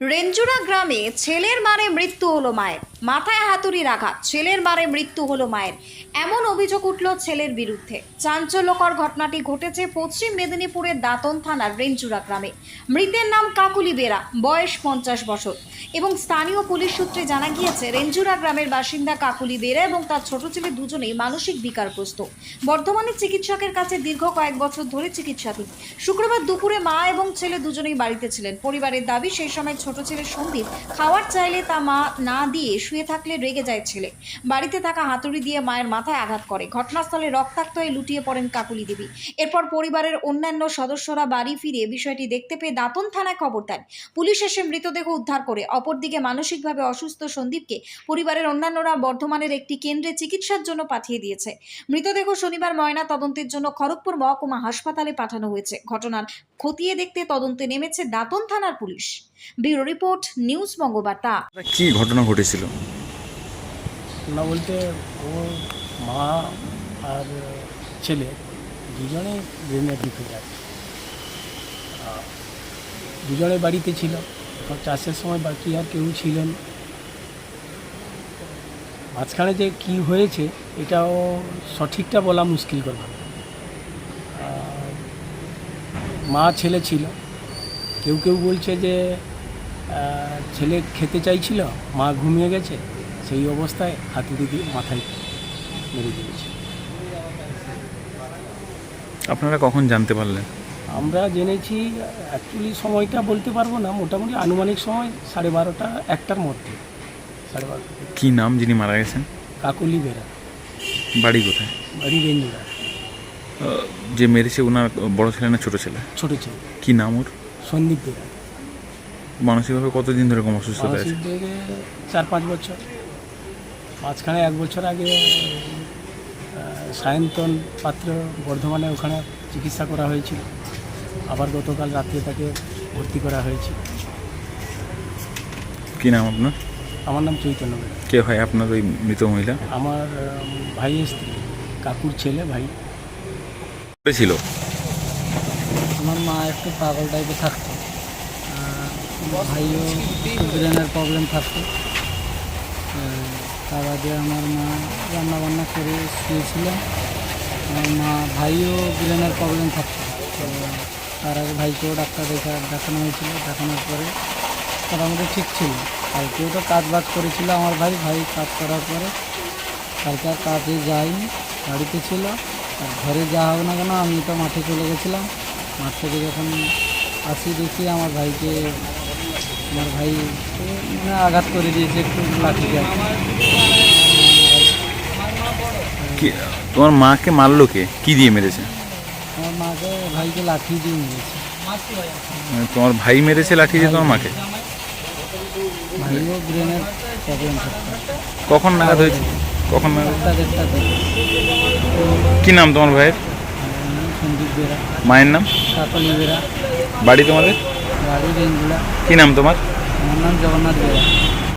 রেঞ্জুরা গ্রামে ছেলের মারে মৃত্যু হলো মায়ের। মাথায় হাতুড়ির আঘাত ছেলের মারে মৃত্যু হলো মায়ের। এমন অভিযোগ উঠল ছেলের বিরুদ্ধে। চাঞ্চল্যকর ঘটনাটি ঘটেছে পশ্চিম মেদিনীপুরের দাঁতন থানার রেঞ্জুরা গ্রামে। মৃতের নাম কাকুলি বেরা, বয়স পঞ্চাশ বছর। এবং স্থানীয় পুলিশ সূত্রে জানা গিয়েছে রেঞ্জুরা গ্রামের বাসিন্দা কাকুলি বেরা এবং তার ছোট ছেলে দুজনেই মানসিক বিকারগ্রস্ত। বর্তমানে চিকিৎসকের কাছে দীর্ঘ কয়েক বছর ধরে চিকিৎসাধীন। শুক্রবার দুপুরে মা এবং ছেলে দুজনেই বাড়িতে ছিলেন। পরিবারের দাবি, সেই সময় ছোট ছেলে সন্দীপ খাওয়ার চাইলে তা মা না দিয়ে শুয়ে থাকলে রেগে যায় ছেলে। বাড়িতে থাকা হাতুড়ি দিয়ে মায়ের মাথায় আঘাত করে। ঘটনাস্থলে রক্তাক্ত হয়ে লুটিয়ে পড়েন কাকুলি দেবী। এরপর পরিবারের অন্যান্য সদস্যরা বাড়ি ফিরে বিষয়টি দেখতে পেয়ে দাঁতন থানায় খবর দেন। পুলিশ এসে মৃতদেহ উদ্ধার করে। অপরদিকে মানসিকভাবে অসুস্থ সন্দীপকে পরিবারের অন্যান্যরা বর্ধমানের একটি কেন্দ্রে চিকিৎসার জন্য পাঠিয়ে দিয়েছে। মৃতদেহ শনিবার ময়না তদন্তের জন্য খড়গপুর মহকুমা হাসপাতালে পাঠানো হয়েছে। ঘটনার খতিয়ে দেখতে তদন্তে নেমেছে দাঁতন থানার police. Bureau report, news Bangabarta. কি ঘটনা ঘটেছিল? না বলতে ও, মা আর ছেলে দুজনে ব্রেনের ডিফেক্ট আছে দুজনে বাড়িতে ছিল। চাষের সময় বাকি আর কেউ ছিলেন মাঝখানে যে কি হয়েছে, এটাও সঠিকটা বলা মুশকিল কথা। মা ছেলে ছিল। কেউ কেউ বলছে যে ছেলে খেতে চাইছিল, মা ঘুমিয়ে গেছে। সেই অবস্থায় হাতুড়ি দিয়ে মাথায় মেরে দিয়েছে। আপনারা কখন জানতে পারলেন? আমরা জেনেছি অ্যাকচুয়ালি সময়টা বলতে পারব না মোটামুটি আনুমানিক সময় সাড়ে বারোটা একটার মধ্যে সাড়ে বারোটা। কী নাম যিনি মারা গেছেন? কাকুলি বেড়া বাড়ি কোথায়? বাড়ি রেঞ্জুরা। যে মেরেছে ওনার বড় ছেলে না ছোট ছেলে? ছোটো ছেলে। কি নাম ওর? সন্দীপ বেড়া মানসিকভাবে কতদিন ধরে কম অসুস্থতা আছে? চার পাঁচ বছর। মাঝখানে এক বছর আগে সায়ন্তন পাত্র বর্ধমানে ওখানে চিকিৎসা করা হয়েছিল। আবার গতকাল রাত্রে তাকে ভর্তি করা হয়েছে। কি নাম আপনার? আমার নাম চৈতন্য বেড়া কে হয় আপনার ওই মৃত মহিলা? আমার ভাইয়ের স্ত্রী কাকুর ছেলে ভাই। ছিল? আমার মা একটু পাগল টাইপের থাকতো। ভাইও একটু ব্রেনের প্রবলেম থাকতো। তার বাদে আমার মা রান্না বান্না করে শুয়েছিল। আমার মা ভাইও ব্রেনের প্রবলেম থাকতো। তো তার আগে ভাইকেও ডাক্তার দেখা দেখানো হয়েছিল। দেখানোর পরে মোটামুটি ঠিক ছিল। কালকেও তো কাজ বাজ করেছিল আমার ভাই। ভাই কাজ করার পরে কালকে আর কাজে যাইনি বাড়িতে ছিল। আর ঘরে যাওয়া হবে না কেন আমি তো মাঠে চলে গেছিলাম। মাঠ থেকে যখন আসি দেখি আমার ভাইকে আমার ভাই মানে আঘাত করে দিয়েছে একটু লাঠি দিয়ে তোমার মাকে মারলো কে? কি দিয়ে মেরেছে? আমার মাকে ভাইকে লাঠি দিয়ে মেরেছে। মানে তোমার ভাই মেরেছে লাঠি দিয়ে তোমার মাকে? ভাইও ব্রেনের প্রবলেম কখন নাগাদ হয়েছে? কখন কি নাম তোমার ভাইয়ের? মায়ের নাম? বাড়ি তোমাদের? কি নাম তোমার? আমার নাম জগন্নাথ বেরা।